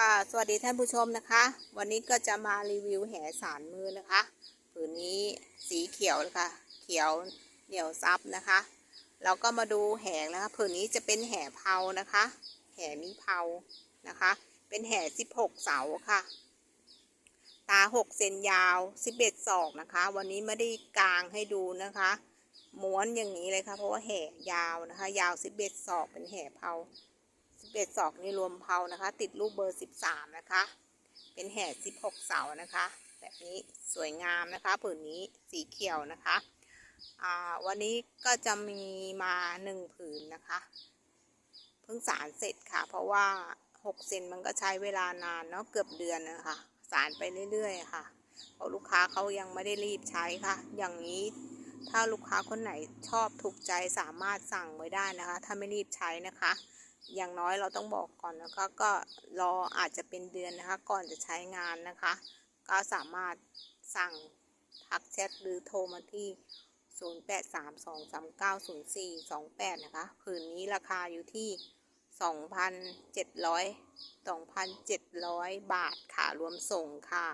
ค่ะสวัสดีท่านผู้ชมนะคะ วันนี้ก็จะมารีวิวแหสารมือนะคะผืนนี้สีเขียวนะคะเขียวเหนียวซับนะคะเราก็มาดูแหงนะคะผืนนี้จะเป็นแห่เผานะคะ แห่มีเผานะคะ เป็นแห่16เสาค่ะ ตา6เซนยาว11ศอกนะคะ วันนี้ไม่ได้กลางให้ดูนะคะ ม้วนอย่างนี้เลยค่ะเพราะว่าแห่ยาวนะคะ ยาว11ศอกเป็นแห่เผา 11ศอกนี่รวมเผานะคะ ติดรูปเบอร์ 13 นะคะ เป็นแห่ 16 เสานะคะ แบบนี้สวยงามนะคะผืนนี้สีเขียวนะคะวันนี้ก็จะมีมาหนึ่งผืนนะคะเพิ่งสารเสร็จค่ะ เพราะว่า 6 เซนมันก็ใช้เวลานานเนาะเกือบเดือนนะคะสารไปเรื่อยๆ ค่ะเพราะลูกค้าเขายังไม่ได้รีบใช้ค่ะ อย่างนี้ถ้าลูกค้าคนไหนชอบถูกใจสามารถสั่งไว้ได้นะคะ ถ้าไม่รีบใช้นะคะ อย่างน้อยเราต้องบอกก่อนนะคะก็รออาจจะเป็นเดือนนะคะก่อนจะใช้งานนะคะ ก็สามารถสั่งทักแชทหรือโทรมาที่ 0832390428 นะคะผืนนี้ราคาอยู่ที่ 2,700 2,700 บาทค่ะ รวมส่งค่ะ